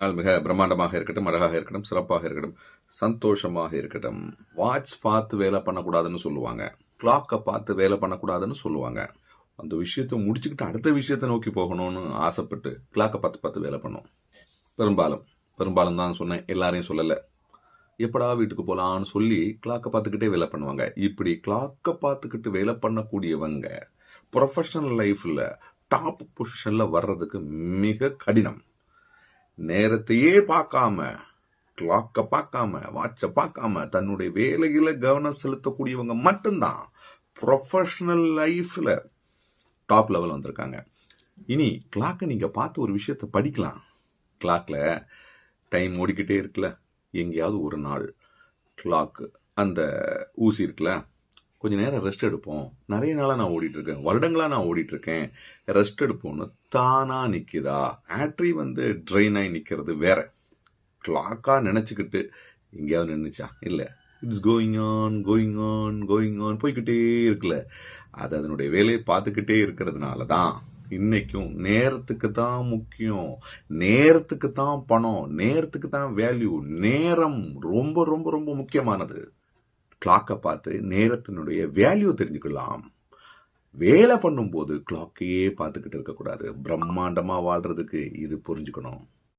நாள் மிக பிரம்மாண்டமாக இருக்கட்டும் அழகாக இருக்கட்டும் சிறப்பாக இருக்கட்டும் சந்தோஷமாக இருக்கட்டும். வாட்ச் பார்த்து வேலை பண்ணக்கூடாதுன்னு சொல்லுவாங்க. கிளாக்கை பார்த்து வேலை பண்ணக்கூடாதுன்னு சொல்லுவாங்க. அந்த விஷயத்தை முடிச்சுக்கிட்டு அடுத்த விஷயத்தை நோக்கி போகணும்னு ஆசைப்பட்டு கிளாக்கை பார்த்து பார்த்து வேலை பண்ணோம். பெரும்பாலும் பெரும்பாலும் தான் சொன்னேன் எல்லாரையும் சொல்லலை. எப்படா வீட்டுக்கு போகலான்னு சொல்லி கிளாக்கை பார்த்துக்கிட்டே வேலை பண்ணுவாங்க. இப்படி கிளாக்கை பார்த்துக்கிட்டு வேலை பண்ணக்கூடியவங்க ப்ரொஃபஷனல் லைஃப்பில் டாப் பொசிஷனில் வர்றதுக்கு மிக கடினம். நேரத்தையே பார்க்காம கிளாக்க பார்க்காம வாட்சை பார்க்காம தன்னுடைய வேலையில கவனம் செலுத்தக்கூடியவங்க மட்டும்தான் ப்ரொஃபஷனல் லைஃப்ல டாப் லெவல் வந்திருக்காங்க. இனி கிளாக்கை நீங்க பார்த்து ஒரு விஷயத்த படிக்கலாம். கிளாக்ல டைம் ஓடிக்கிட்டே இருக்குல்ல. எங்கேயாவது ஒரு நாள் கிளாக்கு அந்த ஊசி இருக்குல்ல? கொஞ்சம் நேரம் ரெஸ்ட் எடுப்போம். நிறைய நாளாக நான் ஓடிட்டுருக்கேன். இருக்கேன் நான் ஓடிட்டுருக்கேன். ரெஸ்ட் எடுப்போம்னு தானாக நிற்கிதா ஆட்ரி வந்து ட்ரெயின் ஆகி நிற்கிறது வேற. கிளாக்காக நினச்சிக்கிட்டு எங்கேயாவது நின்றுச்சா இல்லை. It's going on going on going on போய்கிட்டே இருக்குல்ல. அது அதனுடைய வேலையை பார்த்துக்கிட்டே இருக்கிறதுனால தான் இன்னைக்கும் நேரத்துக்கு தான் முக்கியம். நேரத்துக்கு தான் பணம். நேரத்துக்கு தான் வேல்யூ நேரம் ரொம்ப ரொம்ப ரொம்ப முக்கியமானது. கிளாக்கை பார்த்து நேரத்தினுடைய வேல்யூ தெரிஞ்சுக்கலாம். வேலை பண்ணும்போது கிளாக்கையே பார்த்துக்கிட்டு இருக்கக்கூடாது. பிரம்மாண்டமாக வாழ்கிறதுக்கு இது புரிஞ்சுக்கணும்.